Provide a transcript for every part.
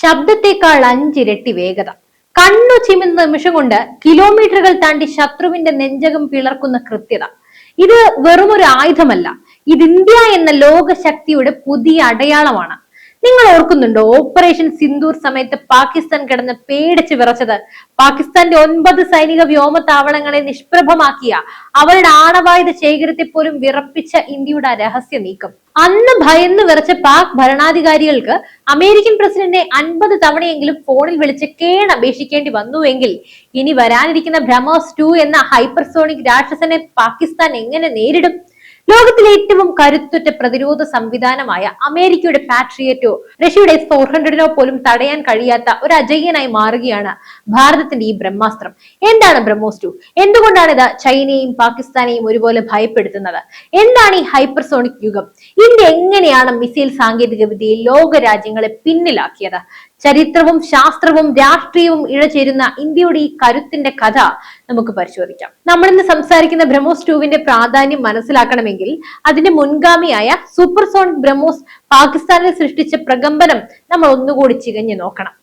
ശബ്ദത്തെക്കാൾ അഞ്ചിരട്ടി വേഗത. കണ്ണു ചിമ്മുന്ന നിമിഷം കൊണ്ട് കിലോമീറ്ററുകൾ താണ്ടി ശത്രുവിന്റെ നെഞ്ചകം പിളർക്കുന്ന കൃത്യത. ഇത് വെറുമൊരു ആയുധമല്ല. ഇത് ഇന്ത്യ എന്ന ലോകശക്തിയുടെ പുതിയ അടയാളമാണ്. നിങ്ങൾ ഓർക്കുന്നുണ്ടോ? ഓപ്പറേഷൻ സിന്ദൂർ സമയത്ത് പാകിസ്ഥാൻ കിടന്ന് പേടിച്ച് വിറച്ചത്. പാകിസ്ഥാന്റെ ഒൻപത് സൈനിക വ്യോമ താവളങ്ങളെ നിഷ്പ്രഭമാക്കിയ അവരുടെ ആണവായുധ ശേഖരത്തെ പോലും വിറപ്പിച്ച ഇന്ത്യയുടെ രഹസ്യ നീക്കം. അന്ന് ഭയന്ന് വിറച്ച പാക് ഭരണാധികാരികൾക്ക് അമേരിക്കൻ പ്രസിഡന്റിനെ അൻപത് തവണയെങ്കിലും ഫോണിൽ വിളിച്ച് കേണപേക്ഷിക്കേണ്ടി വന്നുവെങ്കിൽ ഇനി വരാനിരിക്കുന്ന ബ്രഹ്മോസ് ടു എന്ന ഹൈപ്പർസോണിക് രാക്ഷസനെ പാകിസ്ഥാൻ എങ്ങനെ നേരിടും? ലോകത്തിലെ ഏറ്റവും കരുത്തുറ്റ പ്രതിരോധ സംവിധാനമായ അമേരിക്കയുടെ പാട്രിയറ്റോ റഷ്യയുടെ ഫോർ ഹൺഡ്രഡിനോ പോലും തടയാൻ കഴിയാത്ത ഒരു അജയ്യനായി മാറുകയാണ് ഭാരതത്തിന്റെ ഈ ബ്രഹ്മാസ്ത്രം. എന്താണ് ബ്രഹ്മോസ് ടു? എന്തുകൊണ്ടാണ് ഇത് ചൈനയും പാകിസ്ഥാനെയും ഒരുപോലെ ഭയപ്പെടുത്തുന്നത്? എന്താണ് ഈ ഹൈപ്പർസോണിക് യുഗം? ഇന്ത്യ എങ്ങനെയാണ് മിസൈൽ സാങ്കേതിക വിദ്യയിൽ ലോക രാജ്യങ്ങളെ പിന്നിലാക്കിയത്? ചരിത്രവും ശാസ്ത്രവും രാഷ്ട്രീയവും ഇഴചേരുന്ന ഇന്ത്യയുടെ ഈ കരുത്തിന്റെ കഥ നമുക്ക് പരിശോധിക്കാം. നമ്മൾ ഇന്ന് സംസാരിക്കുന്ന ബ്രഹ്മോസ് ടൂവിന്റെ പ്രാധാന്യം മനസ്സിലാക്കണമെങ്കിൽ അതിന്റെ മുൻഗാമിയായ സൂപ്പർസോണിക് ബ്രഹ്മോസ് പാകിസ്ഥാനിൽ സൃഷ്ടിച്ച പ്രകമ്പനം നമ്മൾ ഒന്നുകൂടി ചികഞ്ഞു നോക്കണം.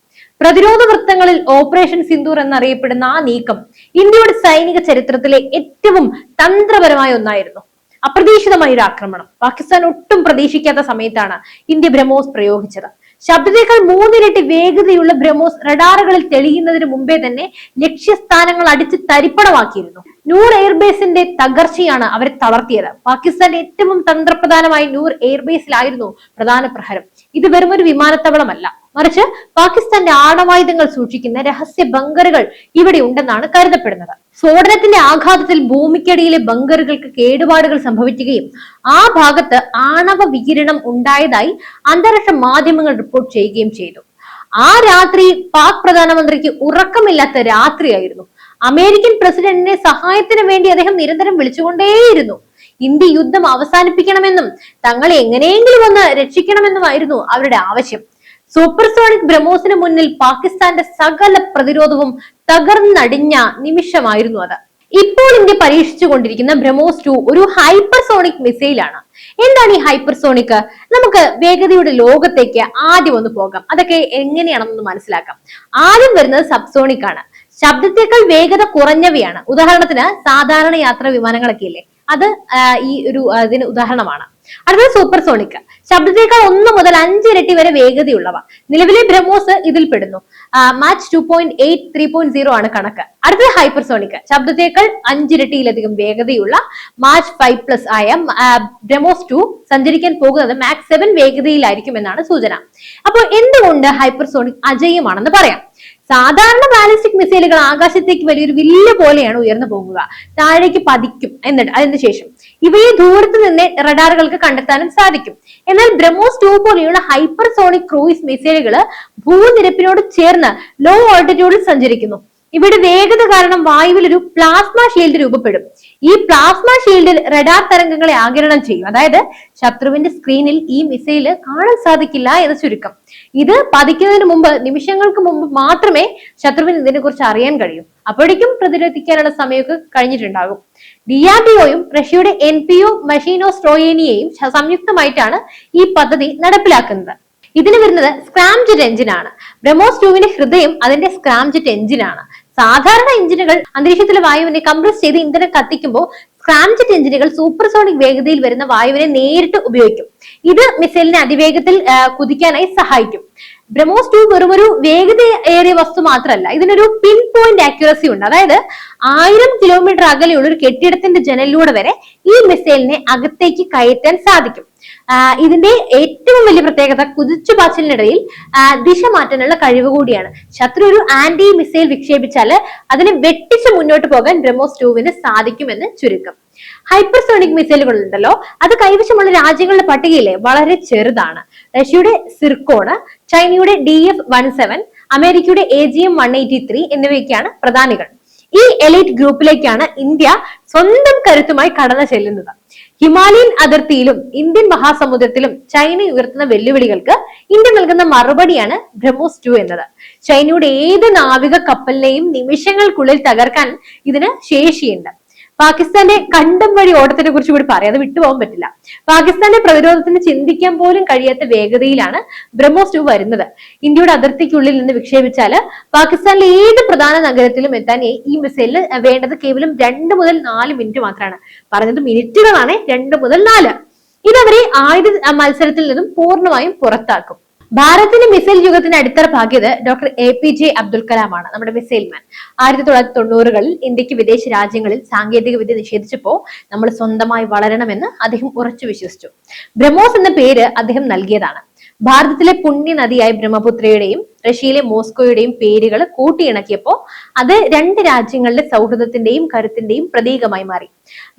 പ്രതിരോധ വൃത്തങ്ങളിൽ ഓപ്പറേഷൻ സിന്ദൂർ എന്നറിയപ്പെടുന്ന ആ നീക്കം ഇന്ത്യയുടെ സൈനിക ചരിത്രത്തിലെ ഏറ്റവും തന്ത്രപരമായ ഒന്നായിരുന്നു. അപ്രതീക്ഷിതമായ ഒരു ആക്രമണം. പാകിസ്ഥാൻ ഒട്ടും പ്രതീക്ഷിക്കാത്ത സമയത്താണ് ഇന്ത്യ ബ്രഹ്മോസ് പ്രയോഗിച്ചത്. ശബ്ദത്തേക്കാൾ മൂന്നിരട്ടി വേഗതയുള്ള ബ്രഹ്മോസ് റഡാറുകളിൽ തെളിയുന്നതിന് മുമ്പേ തന്നെ ലക്ഷ്യസ്ഥാനങ്ങൾ അടിച്ച് തരിപ്പണമാക്കിയിരുന്നു നൂർ എയർബേസിന്റെ തകർച്ചയാണ് അവരെ തളർത്തിയത്. പാകിസ്ഥാന്റെ ഏറ്റവും തന്ത്രപ്രധാനമായ നൂർ എയർബേസിലായിരുന്നു പ്രധാന പ്രഹരം. ഇത് വെറുമൊരു വിമാനത്താവളമല്ല. മറിച്ച് പാകിസ്ഥാന്റെ ആണവായുധങ്ങൾ സൂക്ഷിക്കുന്ന രഹസ്യ ബങ്കറുകൾ ഇവിടെ ഉണ്ടെന്നാണ് കരുതപ്പെടുന്നത്. സ്ഫോടനത്തിന്റെ ആഘാതത്തിൽ ഭൂമിക്കടിയിലെ ബങ്കറുകൾക്ക് കേടുപാടുകൾ സംഭവിക്കുകയും ആ ഭാഗത്ത് ആണവ വികിരണം ഉണ്ടായതായി അന്താരാഷ്ട്ര മാധ്യമങ്ങൾ റിപ്പോർട്ട് ചെയ്യുകയും ചെയ്തു. ആ രാത്രി പാക് പ്രധാനമന്ത്രിക്ക് ഉറക്കമില്ലാത്ത രാത്രിയായിരുന്നു. അമേരിക്കൻ പ്രസിഡന്റിനെ സഹായത്തിന് വേണ്ടി അദ്ദേഹം നിരന്തരം വിളിച്ചുകൊണ്ടേയിരുന്നു. ഇന്ത്യ യുദ്ധം അവസാനിപ്പിക്കണമെന്നും തങ്ങളെ എങ്ങനെയെങ്കിലും ഒന്ന് രക്ഷിക്കണമെന്നുമായിരുന്നു അവരുടെ ആവശ്യം. സൂപ്പർസോണിക് ബ്രഹ്മോസിന് മുന്നിൽ പാകിസ്ഥാന്റെ സകല പ്രതിരോധവും തകർന്നടിഞ്ഞ നിമിഷമായിരുന്നു അത്. ഇപ്പോൾ ഇന്ത്യ പരീക്ഷിച്ചു കൊണ്ടിരിക്കുന്ന ബ്രഹ്മോസ് ടു ഒരു ഹൈപ്പർസോണിക് മിസൈലാണ്. എന്താണ് ഈ ഹൈപ്പർസോണിക്? നമുക്ക് വേഗതയുടെ ലോകത്തേക്ക് ആദ്യം ഒന്ന് പോകാം. അതൊക്കെ എങ്ങനെയാണെന്നൊന്ന് മനസ്സിലാക്കാം. ആദ്യം വരുന്നത് സബ്സോണിക് ആണ്. ശബ്ദത്തേക്കാൾ വേഗത കുറഞ്ഞവയാണ്. ഉദാഹരണത്തിന് സാധാരണ യാത്രാ വിമാനങ്ങളൊക്കെ ഇല്ലേ? അത് ഈ ഒരു അതിന് ഉദാഹരണമാണ്. അടുത്തത് സൂപ്പർസോണിക് ശബ്ദത്തേക്കാൾ ഒന്ന് മുതൽ അഞ്ച് ഇരട്ടി വരെ വേഗതയുള്ളവ. നിലവിലെ ബ്രഹ്മോസ് ഇതിൽ പെടുന്നു. Mach two point eight three point zero ആണ് കണക്ക്. അടുത്തത് ഹൈപ്പർസോണിക് ശബ്ദത്തേക്കാൾ അഞ്ചിരട്ടിയിലധികം വേഗതയുള്ള മാച്ച് ഫൈവ് പ്ലസ് ആയ ബ്രഹ്മോസ് ടു സഞ്ചരിക്കാൻ പോകുന്നത് മാക്സ് സെവൻ വേഗതയിലായിരിക്കും എന്നാണ് സൂചന. അപ്പോൾ എന്തുകൊണ്ട് ഹൈപ്പർസോണിക് അജയ്യമാണെന്ന് പറയാം. സാധാരണ ബാലിസ്റ്റിക് മിസൈലുകൾ ആകാശത്തേക്ക് വലിയൊരു വില്ല് പോലെയാണ് ഉയർന്നു പോകുക. താഴേക്ക് പതിക്കും. എന്നിട്ട് അതിന് ശേഷം? ഇവയെ ദൂരത്ത് നിന്ന് റഡാറുകൾക്ക് കണ്ടെത്താനും സാധിക്കും. എന്നാൽ ബ്രഹ്മോസ് ടു പോലെയുള്ള ഹൈപ്പർസോണിക് ക്രൂയിസ് മിസൈലുകൾ ഭൂനിരപ്പിനോട് ചേർന്ന് ലോ ഓൾട്ടിറ്റ്യൂഡിൽ സഞ്ചരിക്കുന്നു. ഇവിടെ വേഗത കാരണം വായുവിൽ ഒരു പ്ലാസ്മ ഷീൽഡ് രൂപപ്പെടും. ഈ പ്ലാസ്മ ഷീൽഡിൽ റഡാർ തരംഗങ്ങളെ ആകിരണം ചെയ്യും. അതായത് ശത്രുവിന്റെ സ്ക്രീനിൽ ഈ മിസൈൽ കാണാൻ സാധിക്കില്ല എന്ന് ചുരുക്കം. ഇത് പതിക്കുന്നതിന് മുമ്പ് നിമിഷങ്ങൾക്ക് മുമ്പ് മാത്രമേ ശത്രുവിന് ഇതിനെ കുറിച്ച് അറിയാൻ കഴിയൂ. അപ്പോഴേക്കും പ്രതിരോധിക്കാനുള്ള സമയമൊക്കെ കഴിഞ്ഞിട്ടുണ്ടാകും. ഡി ആർ ഡി ഒയും റഷ്യയുടെ എൻ പി ഒ മഷീനോ സ്ട്രോയേനിയെയും സംയുക്തമായിട്ടാണ് ഈ പദ്ധതി നടപ്പിലാക്കുന്നത്. ഇതിന് വരുന്നത് സ്ക്രാംജെറ്റ് എഞ്ചിനാണ് ബ്രഹ്മോസ് ടുവിന്റെ ഹൃദയം അതിന്റെ സ്ക്രാംജെറ്റ് എഞ്ചിനാണ് സാധാരണ എഞ്ചിനുകൾ അന്തരീക്ഷത്തിലെ വായുവിനെ കംപ്രസ് ചെയ്ത് ഇന്ധനം കത്തിക്കുമ്പോൾ സ്ക്രാംജെറ്റ് എഞ്ചിനുകൾ സൂപ്പർസോണിക് വേഗതയിൽ വരുന്ന വായുവിനെ നേരിട്ട് ഉപയോഗിക്കും. ഇത് മിസൈലിനെ അതിവേഗത്തിൽ കുതിക്കാനായി സഹായിക്കും. ബ്രഹ്മോസ് ടു വെറും ഒരു വേഗത ഏറിയ വസ്തു മാത്രമല്ല. ഇതിനൊരു പിൻ പോയിന്റ് ആക്യുറസി ഉണ്ട്. അതായത് ആയിരം കിലോമീറ്റർ അകലെയുള്ള ഒരു കെട്ടിടത്തിന്റെ ജനലിലൂടെ വരെ ഈ മിസൈലിനെ അകത്തേക്ക് കയറ്റാൻ സാധിക്കും. ഇതിന്റെ ഏറ്റവും വലിയ പ്രത്യേകത കുതിച്ചു പാച്ചിലിനിടയിൽ ദിശ മാറ്റാനുള്ള കഴിവ് കൂടിയാണ്. ശത്രു ഒരു ആന്റി മിസൈൽ വിക്ഷേപിച്ചാൽ അതിനെ വെട്ടിച്ച് മുന്നോട്ട് പോകാൻ ബ്രഹ്മോസ് ടൂവിന് സാധിക്കുമെന്ന് ചുരുക്കം. ഹൈപ്പർസോണിക് മിസൈലുകൾ ഉണ്ടല്ലോ. അത് കൈവശമുള്ള രാജ്യങ്ങളുടെ പട്ടികയിലെ വളരെ ചെറുതാണ്. റഷ്യയുടെ സിർക്കോണ് ചൈനയുടെ ഡി എഫ് വൺ സെവൻ അമേരിക്കയുടെ A G M one eighty three എന്നിവയൊക്കെയാണ് പ്രധാനികൾ. ഈ എലൈറ്റ് ഗ്രൂപ്പിലേക്കാണ് ഇന്ത്യ സ്വന്തം കരുത്തുമായി കടന്നു ചെല്ലുന്നത്. ഹിമാലയൻ അതിർത്തിയിലും ഇന്ത്യൻ മഹാസമുദ്രത്തിലും ചൈന ഉയർത്തുന്ന വെല്ലുവിളികൾക്ക് ഇന്ത്യ നൽകുന്ന മറുപടിയാണ് ബ്രഹ്മോസ് ടു എന്നത്. ചൈനയുടെ ഏത് നാവിക കപ്പലിനെയും നിമിഷങ്ങൾക്കുള്ളിൽ തകർക്കാൻ ഇതിന് ശേഷിയുണ്ട്. പാകിസ്ഥാന്റെ കണ്ടം വഴി ഓട്ടത്തിനെ കുറിച്ച് കൂടി പറയാം. അത് വിട്ടുപോകാൻ പറ്റില്ല. പാകിസ്ഥാന്റെ പ്രതിരോധത്തിന് ചിന്തിക്കാൻ പോലും കഴിയാത്ത വേഗതയിലാണ് ബ്രഹ്മോസ് ടു വരുന്നത്. ഇന്ത്യയുടെ അതിർത്തിക്കുള്ളിൽ നിന്ന് വിക്ഷേപിച്ചാൽ പാകിസ്ഥാനിലെ ഏത് പ്രധാന നഗരത്തിലും എത്താൻ ഈ മിസൈലിന് വേണ്ടത് കേവലം രണ്ട് മുതൽ നാല് മിനിറ്റ് മാത്രമാണ്. പറഞ്ഞത് മിനിറ്റുകളാണ്. രണ്ട് മുതൽ നാല്. ഇതവരെ ആയുധ മത്സരത്തിൽ നിന്നും പൂർണമായും പുറത്താക്കും. ഭാരതത്തിന്റെ മിസൈൽ യുഗത്തിന് അടിത്തറ പാകിയത് doctor A P J Abdul കലാമാണ്. നമ്മുടെ മിസൈൽ മാൻ. ആയിരത്തി തൊള്ളായിരത്തി തൊണ്ണൂറുകളിൽ ഇന്ത്യയ്ക്ക് വിദേശ രാജ്യങ്ങളിൽ സാങ്കേതിക വിദ്യ നിഷേധിച്ചപ്പോൾ നമ്മൾ സ്വന്തമായി വളരണമെന്ന് അദ്ദേഹം ഉറച്ചു വിശ്വസിച്ചു. ബ്രഹ്മോസ് എന്ന പേര് അദ്ദേഹം നൽകിയതാണ്. ഭാരതത്തിലെ പുണ്യ നദിയായ ബ്രഹ്മപുത്രയുടെയും റഷ്യയിലെ മോസ്കോയുടെയും പേരുകൾ കൂട്ടിയിണക്കിയപ്പോൾ അത് രണ്ട് രാജ്യങ്ങളുടെ സൗഹൃദത്തിന്റെയും കരുത്തിന്റെയും പ്രതീകമായി മാറി.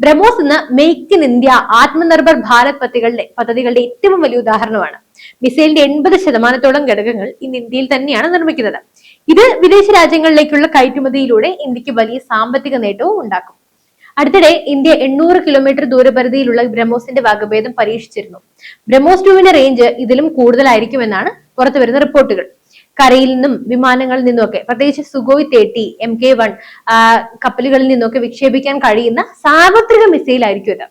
ബ്രഹ്മോസ് എന്ന make in India Atmanirbhar Bharat പദ്ധതികളുടെ പദ്ധതികളുടെ ഏറ്റവും വലിയ ഉദാഹരണമാണ്. മിസൈലിന്റെ എൺപത് ശതമാനത്തോളം ഘടകങ്ങൾ ഇന്ന് ഇന്ത്യയിൽ തന്നെയാണ് നിർമ്മിക്കുന്നത്. ഇത് വിദേശ രാജ്യങ്ങളിലേക്കുള്ള കയറ്റുമതിയിലൂടെ ഇന്ത്യയ്ക്ക് വലിയ സാമ്പത്തിക നേട്ടവും ഉണ്ടാക്കും. അടുത്തിടെ ഇന്ത്യ എണ്ണൂറ് കിലോമീറ്റർ ദൂരപരിധിയിലുള്ള ബ്രഹ്മോസിന്റെ വകഭേദം പരീക്ഷിച്ചിരുന്നു. ബ്രഹ്മോസ് ടുവിന്റെ റേഞ്ച് ഇതിലും കൂടുതലായിരിക്കുമെന്നാണ് പുറത്തുവരുന്ന റിപ്പോർട്ടുകൾ. കരയിൽ നിന്നും വിമാനങ്ങളിൽ നിന്നുമൊക്കെ പ്രത്യേകിച്ച് സുഗോയ് തേട്ടി എം കെ വൺ കപ്പലുകളിൽ നിന്നൊക്കെ വിക്ഷേപിക്കാൻ കഴിയുന്ന സാർവത്രിക മിസൈൽ ആയിരിക്കും ഇത്.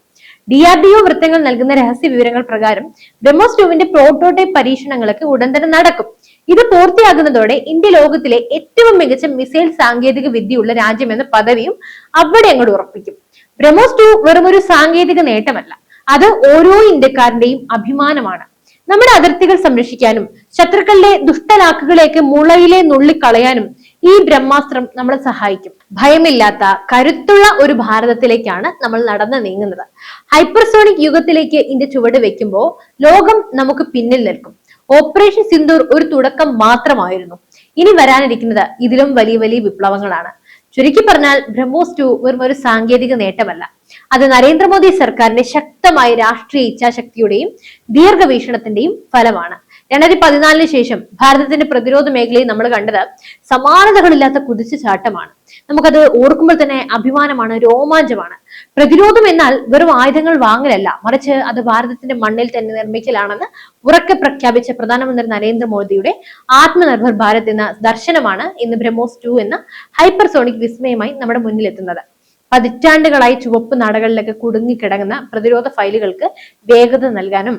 ഡി ആർ ഡി ഒ വൃത്തങ്ങൾ നൽകുന്ന രഹസ്യ വിവരങ്ങൾ പ്രകാരം ബ്രഹ്മോസ് ടുവിന്റെ പ്രോട്ടോടൈപ്പ് പരീക്ഷണങ്ങളൊക്കെ ഉടൻ തന്നെ നടക്കും. ഇത് പൂർത്തിയാകുന്നതോടെ ഇന്ത്യ ലോകത്തിലെ ഏറ്റവും മികച്ച മിസൈൽ സാങ്കേതിക വിദ്യയുള്ള രാജ്യമെന്ന പദവിയും അവിടെ അങ്ങോട്ട് ഉറപ്പിക്കും. ബ്രഹ്മോസ് ടു വെറും ഒരു സാങ്കേതിക നേട്ടമല്ല. അത് ഓരോ ഇന്ത്യക്കാരന്റെയും അഭിമാനമാണ്. നമ്മുടെ അതിർത്തികൾ സംരക്ഷിക്കാനും ശത്രുക്കളുടെ ദുഷ്ടലാക്കുകളെയൊക്കെ മുളയിലെ നുള്ളിക്കളയാനും ഈ ബ്രഹ്മാസ്ത്രം നമ്മളെ സഹായിക്കും. ഭയമില്ലാത്ത കരുത്തുള്ള ഒരു ഭാരതത്തിലേക്കാണ് നമ്മൾ നടന്നു നീങ്ങുന്നത്. ഹൈപ്പർസോണിക് യുഗത്തിലേക്ക് ഇന്ത്യ ചുവട് വെക്കുമ്പോൾ ലോകം നമുക്ക് പിന്നിൽ നിൽക്കും. ഓപ്പറേഷൻ സിന്ദൂർ ഒരു തുടക്കം മാത്രമായിരുന്നു. ഇനി വരാനിരിക്കുന്നത് ഇതിലും വലിയ വലിയ വിപ്ലവങ്ങളാണ്. ചുരുക്കി പറഞ്ഞാൽ ബ്രഹ്മോസ് ടു വെറും ഒരു സാങ്കേതിക നേട്ടമല്ല. അത് നരേന്ദ്രമോദി സർക്കാരിന്റെ ശക്തമായ രാഷ്ട്രീയ ഇച്ഛാശക്തിയുടെയും ദീർഘവീക്ഷണത്തിന്റെയും ഫലമാണ്. രണ്ടായിരത്തി പതിനാലിന് ശേഷം ഭാരതത്തിന്റെ പ്രതിരോധ മേഖലയിൽ നമ്മൾ കണ്ടത് സമാനതകളില്ലാത്ത കുതിച്ചു ചാട്ടമാണ്. നമുക്കത് ഓർക്കുമ്പോൾ തന്നെ അഭിമാനമാണ് രോമാഞ്ചമാണ്. പ്രതിരോധം എന്നാൽ വെറും ആയുധങ്ങൾ വാങ്ങലല്ല. മറിച്ച് അത് ഭാരതത്തിന്റെ മണ്ണിൽ തന്നെ നിർമ്മിക്കലാണെന്ന് ഉറക്കെ പ്രഖ്യാപിച്ച പ്രധാനമന്ത്രി നരേന്ദ്രമോദിയുടെ ആത്മനിർഭർ ഭാരത് എന്ന ദർശനമാണ് ഇന്ന് ബ്രഹ്മോസ് ടു എന്ന ഹൈപ്പർസോണിക് വിസ്മയമായി നമ്മുടെ മുന്നിൽ എത്തുന്നത് പതിറ്റാണ്ടുകളായി ചുവപ്പ് നാടകളിലൊക്കെ കുടുങ്ങിക്കിടങ്ങുന്ന പ്രതിരോധ ഫയലുകൾക്ക് വേഗത നൽകാനും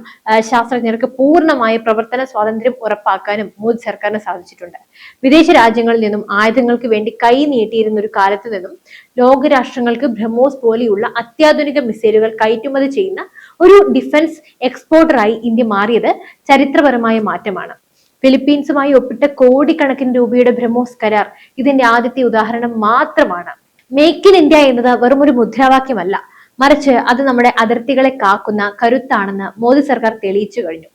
ശാസ്ത്രജ്ഞർക്ക് പൂർണമായ പ്രവർത്തന സ്വാതന്ത്ര്യം ഉറപ്പാക്കാനും മോദി സർക്കാരിന് സാധിച്ചിട്ടുണ്ട്. വിദേശ രാജ്യങ്ങളിൽ നിന്നും ആയുധങ്ങൾക്ക് വേണ്ടി കൈ നീട്ടിയിരുന്ന ഒരു കാലത്ത് നിന്നും ലോകരാഷ്ട്രങ്ങൾക്ക് ബ്രഹ്മോസ് പോലെയുള്ള അത്യാധുനിക മിസൈലുകൾ കയറ്റുമതി ചെയ്യുന്ന ഒരു ഡിഫൻസ് എക്സ്പോർട്ടറായി ഇന്ത്യ മാറിയത് ചരിത്രപരമായ മാറ്റമാണ്. ഫിലിപ്പീൻസുമായി ഒപ്പിട്ട കോടിക്കണക്കിന് രൂപയുടെ ബ്രഹ്മോസ് കരാർ ഇതിന്റെ ആദ്യത്തെ ഉദാഹരണം മാത്രമാണ്. മേക്ക് ഇൻ ഇന്ത്യ എന്നത് വെറും ഒരു മുദ്രാവാക്യമല്ല. മറിച്ച് അത് നമ്മുടെ അതിർത്തികളെ കാക്കുന്ന കരുത്താണെന്ന് മോദി സർക്കാർ തെളിയിച്ചു കഴിഞ്ഞു.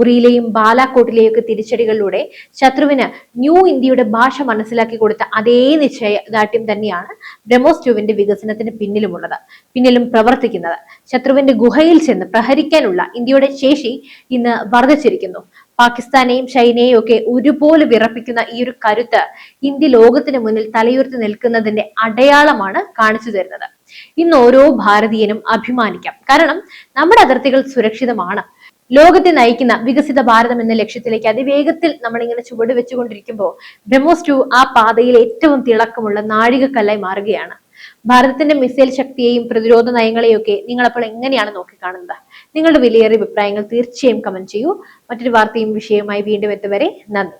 ഉറിയിലെയും ബാലാക്കോട്ടിലെയും ഒക്കെ തിരിച്ചടികളിലൂടെ ശത്രുവിന് ന്യൂ ഇന്ത്യയുടെ ഭാഷ മനസ്സിലാക്കി കൊടുത്ത അതേ നിശ്ചയദാർഢ്യം തന്നെയാണ് ബ്രഹ്മോസ് ട്യൂബിന്റെ വികസനത്തിന് പിന്നിലുമുള്ളത് പിന്നിലും പ്രവർത്തിക്കുന്നത്. ശത്രുവിന്റെ ഗുഹയിൽ ചെന്ന് പ്രഹരിക്കാനുള്ള ഇന്ത്യയുടെ ശേഷി ഇന്ന് വർദ്ധിച്ചിരിക്കുന്നു. പാകിസ്ഥാനെയും ചൈനയെയും ഒക്കെ ഒരുപോലെ വിറപ്പിക്കുന്ന ഈ ഒരു കരുത്ത് ഇന്ത്യ ലോകത്തിന് മുന്നിൽ തലയുയർത്തി നിൽക്കുന്നതിന്റെ അടയാളമാണ് കാണിച്ചു തരുന്നത്. ഇന്ന് ഓരോ ഭാരതീയനും അഭിമാനിക്കാം. കാരണം നമ്മുടെ അതിർത്തികൾ സുരക്ഷിതമാണ്. ലോകത്തെ നയിക്കുന്ന വികസിത ഭാരതം എന്ന ലക്ഷ്യത്തിലേക്ക് അതിവേഗത്തിൽ നമ്മൾ ഇങ്ങനെ ചുവട് വെച്ചുകൊണ്ടിരിക്കുമ്പോൾ ബ്രഹ്മോസ് ടു ആ പാതയിൽ ഏറ്റവും തിളക്കമുള്ള നാഴികക്കല്ലായി മാറുകയാണ്. ഭാരതത്തിന്റെ മിസൈൽ ശക്തിയെയും പ്രതിരോധ നയങ്ങളെയും ഒക്കെ നിങ്ങൾ അപ്പോൾ എങ്ങനെയാണ് നോക്കിക്കാണുന്നത്? നിങ്ങളുടെ വിലയേറിയ അഭിപ്രായങ്ങൾ തീർച്ചയായും കമന്റ് ചെയ്യൂ. മറ്റൊരു വാർത്തയും വിഷയവുമായി വീണ്ടും എത്തുവരെ നന്ദി.